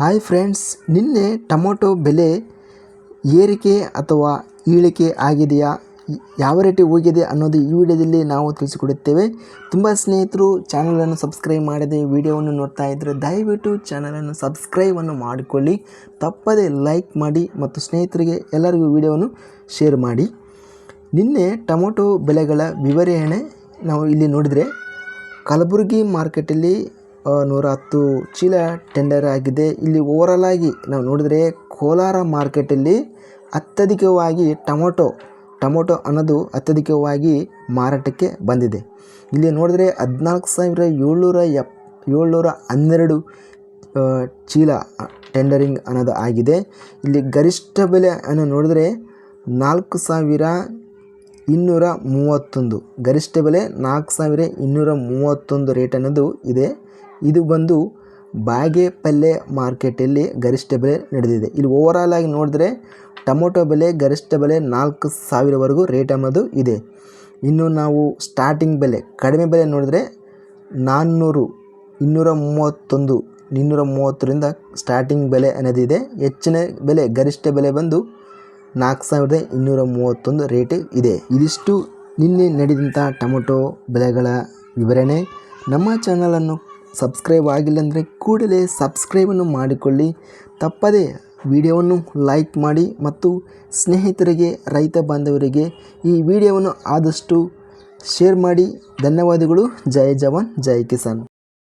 Hi friends, ನಿನ್ನೆ tomato ಬೆಲೆ ಏರಿಕೆ ಅಥವಾ ಇಳಿಕೆ ಆಗಿದೆಯಾ? ಯಾವ ರೇಟಿ ಹೋಗಿದೆ ಅನ್ನೋದು ಈ ವಿಡಿಯೋದಲ್ಲಿ ನಾವು ತಿಳಿಸಿಕೊಡುತ್ತೇವೆ. ತುಂಬ ಸ್ನೇಹಿತರು, ಚಾನಲನ್ನು ಸಬ್ಸ್ಕ್ರೈಬ್ ಮಾಡದೆ ವಿಡಿಯೋವನ್ನು ನೋಡ್ತಾ ಇದ್ದರೆ ದಯವಿಟ್ಟು ಚಾನಲನ್ನು ಸಬ್ಸ್ಕ್ರೈಬನ್ನು ಮಾಡಿಕೊಳ್ಳಿ. ತಪ್ಪದೇ ಲೈಕ್ ಮಾಡಿ ಮತ್ತು ಸ್ನೇಹಿತರಿಗೆ ಎಲ್ಲರಿಗೂ ವಿಡಿಯೋವನ್ನು ಶೇರ್ ಮಾಡಿ. ನಿನ್ನೆ ಟೊಮೊಟೊ ಬೆಲೆಗಳ ವಿವರಣೆ ನಾವು ಇಲ್ಲಿ ನೋಡಿದರೆ, ಕಲಬುರಗಿ ಮಾರ್ಕೆಟಲ್ಲಿ ನೂರ ಹತ್ತು ಚೀಲ ಟೆಂಡರ್ ಆಗಿದೆ. ಇಲ್ಲಿ ಓವರಾಲ್ ಆಗಿ ನಾವು ನೋಡಿದರೆ ಕೋಲಾರ ಮಾರ್ಕೆಟಲ್ಲಿ ಅತ್ಯಧಿಕವಾಗಿ ಟೊಮೊಟೊ ಟೊಮೊಟೊ ಅನ್ನೋದು ಅತ್ಯಧಿಕವಾಗಿ ಮಾರಾಟಕ್ಕೆ ಬಂದಿದೆ. ಇಲ್ಲಿ ನೋಡಿದರೆ ಹದಿನಾಲ್ಕು ಸಾವಿರ ಏಳ್ನೂರ ಎಪ್, ಏಳ್ನೂರ ಹನ್ನೆರಡು ಚೀಲ ಟೆಂಡರಿಂಗ್ ಅನ್ನೋದು ಆಗಿದೆ. ಇಲ್ಲಿ ಗರಿಷ್ಠ ಬೆಲೆ ಅನ್ನು ನೋಡಿದರೆ ನಾಲ್ಕು ಸಾವಿರ ಇನ್ನೂರ ಮೂವತ್ತೊಂದು. ಗರಿಷ್ಠ ಬೆಲೆ ನಾಲ್ಕು ಸಾವಿರ ಇನ್ನೂರ ಮೂವತ್ತೊಂದು ರೇಟ್ ಅನ್ನೋದು ಇದೆ. ಇದು ಬಂದು ಬಾಗೇಪಲ್ಲೆ ಮಾರ್ಕೆಟಲ್ಲಿ ಗರಿಷ್ಠ ಬೆಲೆ ನಡೆದಿದೆ. ಇಲ್ಲಿ ಓವರಾಲ್ ಆಗಿ ನೋಡಿದ್ರೆ ಟೊಮೊಟೊ ಬೆಲೆ ಗರಿಷ್ಠ ಬೆಲೆ ನಾಲ್ಕು ಸಾವಿರವರೆಗೂ ರೇಟ್ ಅನ್ನೋದು ಇದೆ. ಇನ್ನು ನಾವು ಸ್ಟಾರ್ಟಿಂಗ್ ಬೆಲೆ, ಕಡಿಮೆ ಬೆಲೆ ನೋಡಿದ್ರೆ ನಾನ್ನೂರು ಇನ್ನೂರ ಮೂವತ್ತೊಂದು ಇನ್ನೂರ ಮೂವತ್ತರಿಂದ ಸ್ಟಾರ್ಟಿಂಗ್ ಬೆಲೆ ಅನ್ನೋದಿದೆ. ಹೆಚ್ಚಿನ ಬೆಲೆ, ಗರಿಷ್ಠ ಬೆಲೆ ಬಂದು ನಾಲ್ಕು ಸಾವಿರದ ಇನ್ನೂರ ಮೂವತ್ತೊಂದು ರೇಟ್ ಇದೆ. ಇದಿಷ್ಟು ನಿನ್ನೆ ನಡೆದಂಥ ಟೊಮೊಟೊ ಬೆಲೆಗಳ ವಿವರಣೆ. ನಮ್ಮ ಚಾನಲನ್ನು ಸಬ್ಸ್ಕ್ರೈಬ್ ಆಗಿಲ್ಲ ಅಂದರೆ ಕೂಡಲೇ ಸಬ್ಸ್ಕ್ರೈಬನ್ನು ಮಾಡಿಕೊಳ್ಳಿ. ತಪ್ಪದೇ ವಿಡಿಯೋವನ್ನು ಲೈಕ್ ಮಾಡಿ ಮತ್ತು ಸ್ನೇಹಿತರಿಗೆ, ರೈತ ಬಾಂಧವರಿಗೆ ಈ ವಿಡಿಯೋವನ್ನು ಆದಷ್ಟು ಶೇರ್ ಮಾಡಿ. ಧನ್ಯವಾದಗಳು. ಜೈ ಜವಾನ್, ಜೈ ಕಿಸಾನ್.